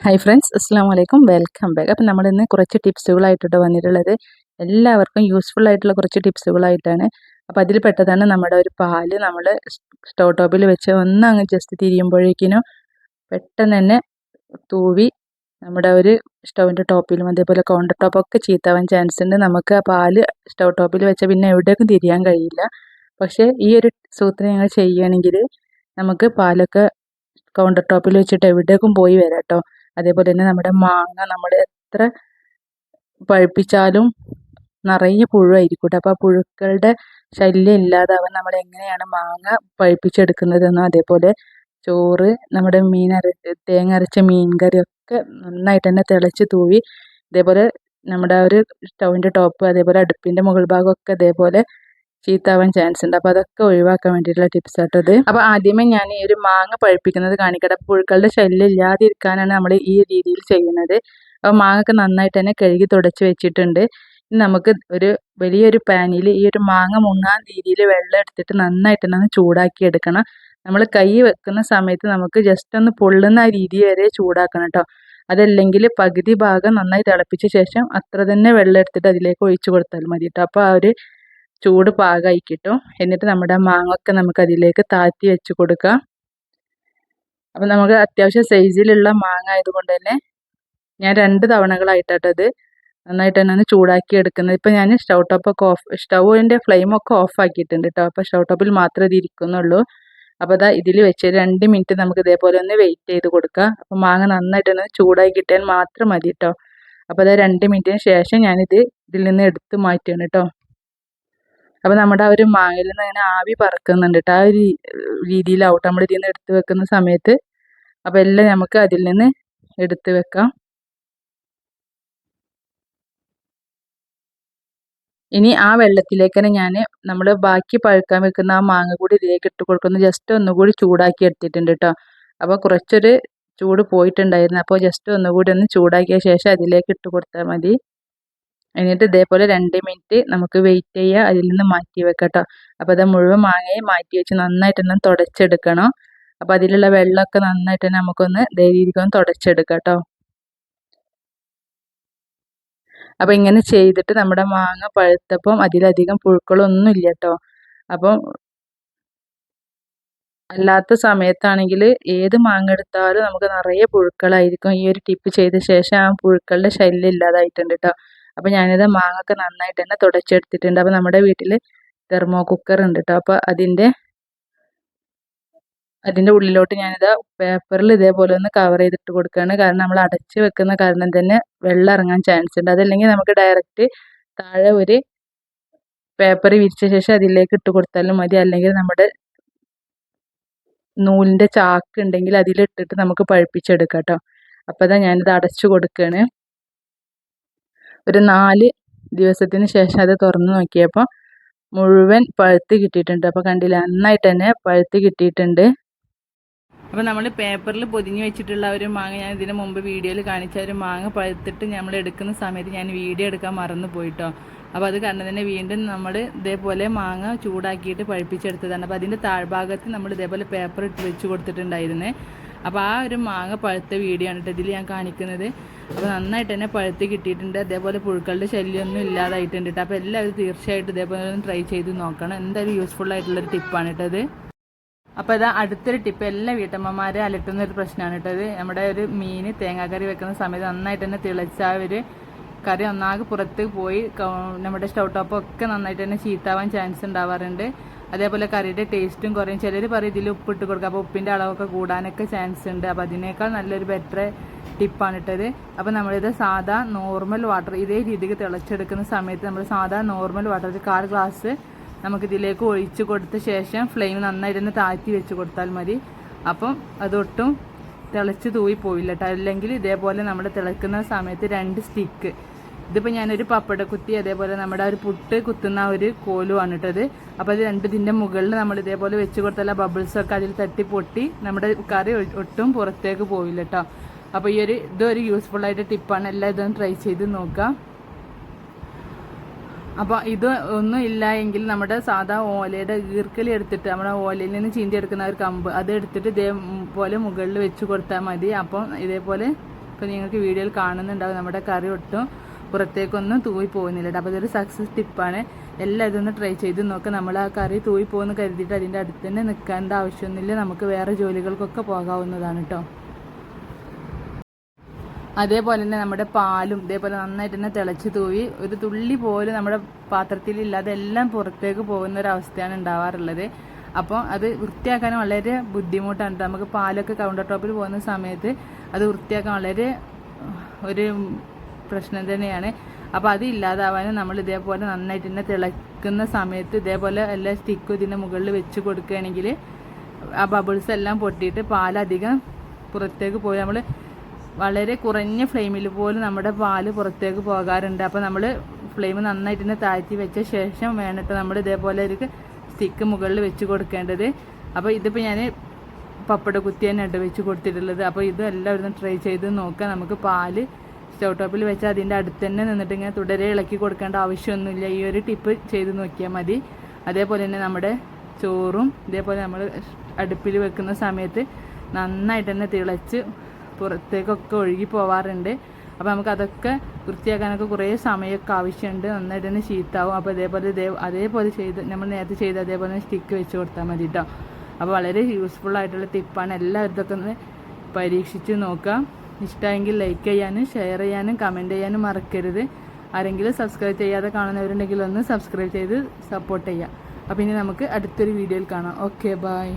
Hi friends അസ്സാം വലൈക്കും welcome back അപ്പം നമ്മൾ ഇന്ന് കുറച്ച് ടിപ്സുകളായിട്ട് വന്നിട്ടുള്ളത്. എല്ലാവർക്കും യൂസ്ഫുൾ ആയിട്ടുള്ള കുറച്ച് ടിപ്സുകളായിട്ടാണ്. അപ്പം അതിൽ പെട്ടതാണ് നമ്മുടെ ഒരു പാൽ നമ്മൾ സ്റ്റോ ടോപ്പിൽ വെച്ച് ഒന്ന് അങ്ങ് ജസ്റ്റ് തിരിയുമ്പോഴേക്കിനും പെട്ടെന്ന് തന്നെ തൂവി നമ്മുടെ ഒരു സ്റ്റൗവിന്റെ ടോപ്പിലും അതേപോലെ കൗണ്ടർ ടോപ്പൊക്കെ ചീത്താവാൻ ചാൻസ് ഉണ്ട്. നമുക്ക് ആ പാൽ സ്റ്റൗ ടോപ്പിൽ വെച്ചാൽ പിന്നെ എവിടേക്കും തിരിയാൻ കഴിയില്ല. പക്ഷേ ഈ ഒരു സൂത്രം ഞങ്ങൾ ചെയ്യുകയാണെങ്കിൽ നമുക്ക് പാലൊക്കെ കൗണ്ടർ ടോപ്പിൽ വെച്ചിട്ട് എവിടേക്കും പോയി വരാം കേട്ടോ അതേപോലെ തന്നെ നമ്മുടെ മാങ്ങ നമ്മൾ എത്ര പഴുപ്പിച്ചാലും നിറയെ പുഴുവായിരിക്കും അപ്പോൾ ആ പുഴുക്കളുടെ ശല്യം ഇല്ലാതാവാൻ നമ്മൾ എങ്ങനെയാണ് മാങ്ങ പഴുപ്പിച്ചെടുക്കുന്നതെന്നും അതേപോലെ ചോറ് നമ്മുടെ മീൻ അര തേങ്ങ അരച്ച മീൻ ഒക്കെ നന്നായിട്ട് തന്നെ തിളച്ച് തൂവി ഇതേപോലെ നമ്മുടെ ആ ഒരു സ്റ്റൗവിന്റെ ടോപ്പ് അതേപോലെ അടുപ്പിന്റെ മുകൾ ഭാഗമൊക്കെ അതേപോലെ ചീത്താവാൻ ചാൻസ് ഉണ്ട്. അപ്പോൾ അതൊക്കെ ഒഴിവാക്കാൻ വേണ്ടിയിട്ടുള്ള ടിപ്സ് ആട്ടത് അപ്പോൾ ആദ്യമേ ഞാൻ ഈ ഒരു മാങ്ങ പഴുപ്പിക്കുന്നത് കാണിക്കട്ടെ. പുഴുക്കളുടെ ശല്യം ഇല്ലാതിരിക്കാനാണ് നമ്മൾ ഈ രീതിയിൽ ചെയ്യുന്നത്. അപ്പോൾ മാങ്ങയൊക്കെ നന്നായിട്ട് തന്നെ കഴുകി തുടച്ച് വെച്ചിട്ടുണ്ട്. നമുക്ക് ഒരു വലിയൊരു പാനിൽ ഈ ഒരു മാങ്ങ മുങ്ങാൻ രീതിയിൽ വെള്ളം എടുത്തിട്ട് നന്നായിട്ട് തന്നെ ചൂടാക്കി എടുക്കണം. നമ്മൾ കൈ വെക്കുന്ന സമയത്ത് നമുക്ക് ജസ്റ്റ് ഒന്ന് പൊള്ളുന്ന രീതി വരെ ചൂടാക്കണം കേട്ടോ അതല്ലെങ്കിൽ പകുതി ഭാഗം നന്നായി തിളപ്പിച്ച ശേഷം അത്ര തന്നെ വെള്ളം എടുത്തിട്ട് അതിലേക്ക് ഒഴിച്ചു കൊടുത്താൽ മതി കേട്ടോ അപ്പോൾ ആ ഒരു ചൂട് പാകമായി കിട്ടും എന്നിട്ട് നമ്മുടെ മാങ്ങൊക്കെ നമുക്ക് അതിലേക്ക് താഴ്ത്തി വെച്ച് കൊടുക്കാം അപ്പം നമുക്ക് അത്യാവശ്യം സൈസിലുള്ള മാങ്ങ ആയതുകൊണ്ട് തന്നെ ഞാൻ രണ്ട് തവണകളായിട്ടത് നന്നായിട്ട് തന്നെ ഒന്ന് ചൂടാക്കി എടുക്കുന്നത്. ഇപ്പം ഞാൻ സ്റ്റൗ ടോപ്പൊക്കെ ഓഫ് സ്റ്റൗവിന്റെ ഫ്ലെയിമൊക്കെ ഓഫ് ആക്കിയിട്ടുണ്ട് കേട്ടോ അപ്പോൾ സ്റ്റൗ ടോപ്പിൽ മാത്രമേ ഇത് ഇരിക്കുന്നുള്ളൂ. അപ്പോൾ അതാ ഇതിൽ വെച്ച് രണ്ട് മിനിറ്റ് നമുക്ക് ഇതേപോലെ ഒന്ന് വെയിറ്റ് ചെയ്ത് കൊടുക്കാം അപ്പോൾ മാങ്ങ നന്നായിട്ട് തന്നെ ചൂടായി കിട്ടാൻ മാത്രം മതി കേട്ടോ അപ്പോൾ അതാ രണ്ട് മിനിറ്റിന് ശേഷം ഞാനിത് ഇതിൽ നിന്ന് എടുത്ത് മാറ്റുകയാണ് കേട്ടോ അപ്പോൾ നമ്മുടെ ആ ഒരു മാങ്ങയിൽ നിന്ന് ഇങ്ങനെ ആവി പറക്കുന്നുണ്ട് കേട്ടോ ആ ഒരു രീതിയിലാവട്ടെ നമ്മൾ ഇതിൽ നിന്ന് എടുത്ത് വെക്കുന്ന സമയത്ത്. അപ്പോൾ എല്ലാം നമുക്ക് അതിൽ നിന്ന് എടുത്തു വെക്കാം. ഇനി ആ വെള്ളത്തിലേക്ക് തന്നെ ഞാൻ നമ്മൾ ബാക്കി പഴുക്കാൻ വെക്കുന്ന ആ മാങ്ങ കൂടി ഇതിലേക്ക് ഇട്ട് കൊടുക്കുന്നു. ജസ്റ്റ് ഒന്നുകൂടി ചൂടാക്കി എടുത്തിട്ടുണ്ട് കേട്ടോ അപ്പോൾ കുറച്ചൊരു ചൂട് പോയിട്ടുണ്ടായിരുന്നു. അപ്പോൾ ജസ്റ്റ് ഒന്നുകൂടി ഒന്ന് ചൂടാക്കിയ ശേഷം അതിലേക്ക് ഇട്ട് കൊടുത്താൽ മതി. എന്നിട്ട് ഇതേപോലെ രണ്ട് മിനിറ്റ് നമുക്ക് വെയിറ്റ് ചെയ്യുക അതിൽ നിന്ന് മാറ്റി വെക്കട്ടോ. അപ്പോൾ അത് മുഴുവൻ മാങ്ങയെ മാറ്റി വെച്ച് നന്നായിട്ട് തന്നെ തുടച്ചെടുക്കണം. അപ്പോൾ അതിലുള്ള വെള്ളമൊക്കെ നന്നായിട്ട് തന്നെ നമുക്കൊന്ന് രീതിക്കൊന്ന് തുടച്ചെടുക്കാം കേട്ടോ അപ്പോൾ ഇങ്ങനെ ചെയ്തിട്ട് നമ്മുടെ മാങ്ങ പഴുത്തപ്പം അതിലധികം പുഴുക്കളൊന്നും ഇല്ല കേട്ടോ അപ്പം അല്ലാത്ത സമയത്താണെങ്കിൽ ഏത് മാങ്ങ എടുത്താലും നമുക്ക് നിറയെ പുഴുക്കളായിരിക്കും. ഈ ഒരു ടിപ്പ് ചെയ്ത ശേഷം ആ പുഴുക്കളുടെ ശല്യം ഇല്ലാതായിട്ടുണ്ട് കേട്ടോ അപ്പോൾ ഞാനിത് മാങ്ങൊക്കെ നന്നായിട്ട് തന്നെ തുടച്ചെടുത്തിട്ടുണ്ട്. അപ്പോൾ നമ്മുടെ വീട്ടിൽ തെർമോ കുക്കർ ഉണ്ട് കേട്ടോ അപ്പോൾ അതിന്റെ അതിന്റെ ഉള്ളിലോട്ട് ഞാനിത് പേപ്പറിൽ ഇതേപോലെ ഒന്ന് കവർ ചെയ്തിട്ട് കൊടുക്കുകയാണ് കാരണം നമ്മൾ അടച്ച് വെക്കുന്ന കാരണം തന്നെ വെള്ളം ഇറങ്ങാൻ ചാൻസ് ഉണ്ട്. അതല്ലെങ്കിൽ നമുക്ക് ഡയറക്റ്റ് താഴെ ഒരു പേപ്പർ വിരിച്ച ശേഷം അതിലേക്ക് ഇട്ട് കൊടുത്താലും മതി. അല്ലെങ്കിൽ നമ്മുടെ നൂലിന്റെ ചാക്ക് ഉണ്ടെങ്കിൽ അതിലിട്ടിട്ട് നമുക്ക് പഴുപ്പിച്ചെടുക്കാം കേട്ടോ അപ്പോൾ അതാ ഞാനിത് അടച്ചു കൊടുക്കുകയാണ് ഒരു നാല് ദിവസത്തിന് ശേഷം അത് തുറന്ന് നോക്കിയപ്പോൾ മുഴുവൻ പഴുത്ത് കിട്ടിയിട്ടുണ്ട്. അപ്പോൾ കണ്ടില്ല നന്നായിട്ട് തന്നെ പഴുത്ത് കിട്ടിയിട്ടുണ്ട്. അപ്പോൾ നമ്മൾ പേപ്പറിൽ പൊതിഞ്ഞ് വെച്ചിട്ടുള്ള ഒരു മാങ്ങ ഞാൻ ഇതിന് മുമ്പ് വീഡിയോയിൽ കാണിച്ച ഒരു മാങ്ങ പഴുത്തിട്ട് നമ്മൾ എടുക്കുന്ന സമയത്ത് ഞാൻ വീഡിയോ എടുക്കാൻ മറന്നു പോയിട്ടോ. അപ്പോൾ അത് കണ്ടു തന്നെ വീണ്ടും നമ്മൾ ഇതേപോലെ മാങ്ങ ചൂടാക്കിയിട്ട് പഴുപ്പിച്ചെടുത്തതാണ്. അപ്പോൾ അതിന്റെ താഴ്ഭാഗത്ത് നമ്മൾ ഇതേപോലെ പേപ്പർ ഇട്ട് വെച്ച് കൊടുത്തിട്ടുണ്ടായിരുന്നേ. അപ്പോൾ ആ ഒരു മാങ്ങ പഴുത്ത വീഡിയോ ആണ് ഇതിൽ ഞാൻ കാണിക്കുന്നത്. അപ്പോൾ നന്നായിട്ട് തന്നെ പഴുത്ത് കിട്ടിയിട്ടുണ്ട്. അതേപോലെ പുഴുക്കളുടെ ശല്യമൊന്നും ഇല്ലാതായിട്ടുണ്ട് കേട്ടോ. അപ്പോൾ എല്ലാവരും തീർച്ചയായിട്ടും ഇതേപോലെ ഒന്ന് ട്രൈ ചെയ്ത് നോക്കണം. എന്തായാലും യൂസ്ഫുൾ ആയിട്ടുള്ളൊരു ടിപ്പാണ് കേട്ടത് അപ്പോൾ ഇതാ. അടുത്തൊരു ടിപ്പ് എല്ലാ വീട്ടമ്മമാരെ അലട്ടുന്ന ഒരു പ്രശ്നമാണ് കേട്ടത് നമ്മുടെ ഒരു മീൻ തേങ്ങാക്കറി വെക്കുന്ന സമയത്ത് നന്നായിട്ട് തന്നെ തിളച്ച ഒരു കറി ഒന്നാകെ പുറത്ത് പോയി. നമ്മുടെ സ്റ്റൗ ടോപ്പൊക്കെ നന്നായിട്ട് തന്നെ ചീത്താവാൻ ചാൻസ് ഉണ്ടാവാറുണ്ട്. അതേപോലെ കറിയുടെ ടേസ്റ്റും കുറയും. ചിലർ പറയും ഇതിൽ ഉപ്പിട്ട് കൊടുക്കുക അപ്പോൾ ഉപ്പിന്റെ അളവൊക്കെ കൂടാനൊക്കെ ചാൻസ് ഉണ്ട്. അപ്പോൾ അതിനേക്കാൾ നല്ലൊരു ബെറ്റർ ടിപ്പാണ് ഇട്ടത്. അപ്പോൾ നമ്മളിത് സാധാ നോർമൽ വാട്ടർ ഇതേ രീതിക്ക് തിളച്ചെടുക്കുന്ന സമയത്ത് നമ്മൾ സാധാ നോർമൽ വാട്ടർ ഒരു കാൽ ഗ്ലാസ് നമുക്കിതിലേക്ക് ഒഴിച്ച് കൊടുത്ത ശേഷം ഫ്ലെയിം നന്നായിട്ടൊന്ന് താഴ്ത്തി വെച്ച് കൊടുത്താൽ മതി. അപ്പം അതൊട്ടും തിളച്ച് തൂയി പോയില്ല കേട്ടോ അല്ലെങ്കിൽ ഇതേപോലെ നമ്മൾ തിളക്കുന്ന സമയത്ത് രണ്ട് സ്റ്റിക്ക് ഇതിപ്പോൾ ഞാനൊരു പപ്പട കുത്തി അതേപോലെ നമ്മുടെ ഒരു പുട്ട് കുത്തുന്ന ഒരു കോലുമാണ് ഇട്ടത് അപ്പോൾ അത് രണ്ട് ഇതിന്റെ മുകളിൽ നമ്മൾ ഇതേപോലെ വെച്ച് കൊടുത്താൽ ബബിൾസൊക്കെ അതിൽ തട്ടി പൊട്ടി നമ്മുടെ കറി ഒട്ടും പുറത്തേക്ക് പോവില്ല കേട്ടോ. അപ്പോൾ ഈ ഒരു ഇതൊരു യൂസ്ഫുൾ ആയിട്ട് ടിപ്പാണ് എല്ലാം ഇതൊന്ന് ട്രൈ ചെയ്ത് നോക്കുക അപ്പോൾ ഇത് ഒന്നും ഇല്ല എങ്കിൽ നമ്മുടെ സാധാ ഓലയുടെ ഈർക്കലി എടുത്തിട്ട് നമ്മുടെ ഓലയിൽ നിന്ന് ചീന്തി എടുക്കുന്ന ഒരു കമ്പ് അത് എടുത്തിട്ട് ഇതേപോലെ മുകളിൽ വെച്ച് കൊടുത്താൽ മതി. അപ്പം ഇതേപോലെ ഇപ്പോൾ നിങ്ങൾക്ക് വീഡിയോയിൽ കാണുന്നുണ്ടാവും നമ്മുടെ കറി ഒട്ടും. പുറത്തേക്കൊന്നും തൂവി പോകുന്നില്ല. കേട്ടോ അപ്പോൾ സക്സസ് ടിപ്പാണ് എല്ലാം ഇതൊന്ന് ട്രൈ ചെയ്ത് നോക്കുക നമ്മൾ ആ കറി തൂവി പോകുമെന്ന് കരുതിയിട്ട് അതിന്റെ അടുത്ത് തന്നെ നിൽക്കേണ്ട ആവശ്യമൊന്നുമില്ല. നമുക്ക് വേറെ ജോലികൾക്കൊക്കെ പോകാവുന്നതാണ് കേട്ടോ അതേപോലെ തന്നെ നമ്മുടെ പാലും ഇതേപോലെ നന്നായിട്ട് തന്നെ തിളച്ച് തൂവി ഒരു തുള്ളി പോലും നമ്മുടെ പാത്രത്തിലില്ലാതെ എല്ലാം പുറത്തേക്ക് പോകുന്ന ഒരു അവസ്ഥയാണ് ഉണ്ടാവാറുള്ളത്. അപ്പോൾ അത് വൃത്തിയാക്കാൻ വളരെ ബുദ്ധിമുട്ടാണ് നമുക്ക് പാലൊക്കെ കൗണ്ടർ ടോപ്പിൽ പോകുന്ന സമയത്ത് അത് വൃത്തിയാക്കാൻ വളരെ ഒരു പ്രശ്നം തന്നെയാണ്. അപ്പോൾ അത് ഇല്ലാതാവാനും നമ്മൾ ഇതേപോലെ നന്നായിട്ട് തന്നെ തിളക്കുന്ന സമയത്ത് ഇതേപോലെ എല്ലാ സ്റ്റിക്കും ഇതിന്റെ മുകളിൽ വെച്ച് കൊടുക്കുകയാണെങ്കിൽ ആ ബബിൾസ് എല്ലാം പൊട്ടിയിട്ട് പാലധികം പുറത്തേക്ക് പോയി നമ്മൾ വളരെ കുറഞ്ഞ ഫ്ലെയിമിൽ പോലും നമ്മുടെ പാൽ പുറത്തേക്ക് പോകാറുണ്ട്. അപ്പോൾ നമ്മൾ ഫ്ലെയിം നന്നായിട്ട് തന്നെ താഴ്ത്തി വെച്ച ശേഷം വേണിട്ട് നമ്മൾ ഇതേപോലെ ഒരു സ്റ്റിക്ക് മുകളിൽ വെച്ച് കൊടുക്കേണ്ടത്. അപ്പോൾ ഇതിപ്പോൾ ഞാൻ പപ്പട കുത്തി തന്നെ വെച്ച് കൊടുത്തിട്ടുള്ളത്. അപ്പോൾ ഇത് എല്ലാവരും ട്രൈ ചെയ്ത് നോക്കാം നമുക്ക് പാൽ സ്റ്റൗ ടോപ്പിൽ വെച്ച് അതിന്റെ അടുത്ത് തന്നെ നിന്നിട്ട് ഇങ്ങനെ തുടരെ ഇളക്കി കൊടുക്കേണ്ട ആവശ്യമൊന്നുമില്ല. ഈ ഒരു ടിപ്പ് ചെയ്ത് നോക്കിയാൽ മതി. അതേപോലെ തന്നെ നമ്മുടെ ചോറും ഇതേപോലെ നമ്മൾ അടുപ്പിൽ വെക്കുന്ന സമയത്ത് നന്നായിട്ട് തന്നെ തിളച്ച് പുറത്തേക്കൊക്കെ ഒഴുകി പോവാറുണ്ട്. അപ്പോൾ നമുക്ക് അതൊക്കെ വൃത്തിയാക്കാനൊക്കെ കുറേ സമയമൊക്കെ ആവശ്യമുണ്ട്. നന്നായിട്ട് തന്നെ ചീത്താവും അപ്പോൾ ഇതേപോലെ ഇതേ അതേപോലെ ചെയ്ത് നമ്മൾ നേരത്തെ ചെയ്ത് അതേപോലെ സ്റ്റിക്ക് വെച്ച് കൊടുത്താൽ മതി കേട്ടോ അപ്പോൾ വളരെ യൂസ്ഫുൾ ആയിട്ടുള്ള ടിപ്പാണ് എല്ലാവരും ഇതൊക്കെ ഒന്ന് പരീക്ഷിച്ച് നോക്കുക. ഇഷ്ടമെങ്കിൽ ലൈക്ക് ചെയ്യാനും ഷെയർ ചെയ്യാനും കമന്റ് ചെയ്യാനും മറക്കരുത്. ആരെങ്കിലും സബ്സ്ക്രൈബ് ചെയ്യാതെ കാണുന്നവരുണ്ടെങ്കിൽ ഒന്ന് സബ്സ്ക്രൈബ് ചെയ്ത് സപ്പോർട്ട് ചെയ്യുക. അപ്പോൾ ഇനി നമുക്ക് അടുത്തൊരു വീഡിയോയിൽ കാണാം. Okay bye